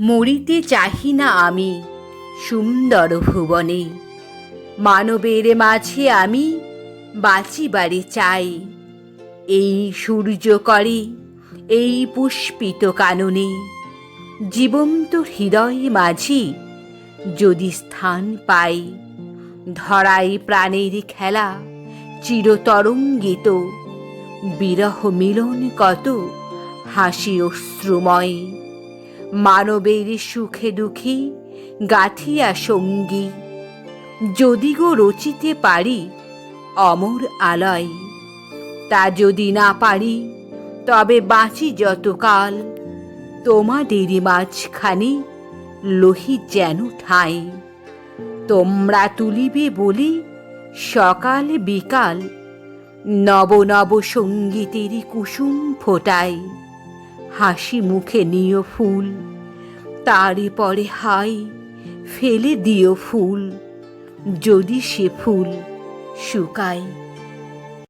মরিতে চাহি না আমি সুন্দর ভুবনে। মানবের মাঝে আমি বাঁচিবারে চাই। এই সূর্য করে, এই পুষ্পিত কাননে। জীবন্ত হৃদয় মাঝি যদি স্থান পাই, ধরাই প্রাণের খেলা চিরতরঙ্গিত। বিরহ মিলন কত হাসি অশ্রুময়। মানবের সুখে দুঃখী গাথিয়া সঙ্গী। যদি গো রচিতে পারি অমর আলয়, তা যদি না পারি তবে বাঁচি যতকাল। তোমাদেরই মাঝখানে লোহি যেন ঠাঁই। তোমরা তুলিবে বলি সকাল বিকাল নব নব সঙ্গীতের কুসুম ফোটাই। হাসি মুখে নিও ফুল তারে পরে হাই ফেলে দিও ফুল যদি সে ফুল শুকায়।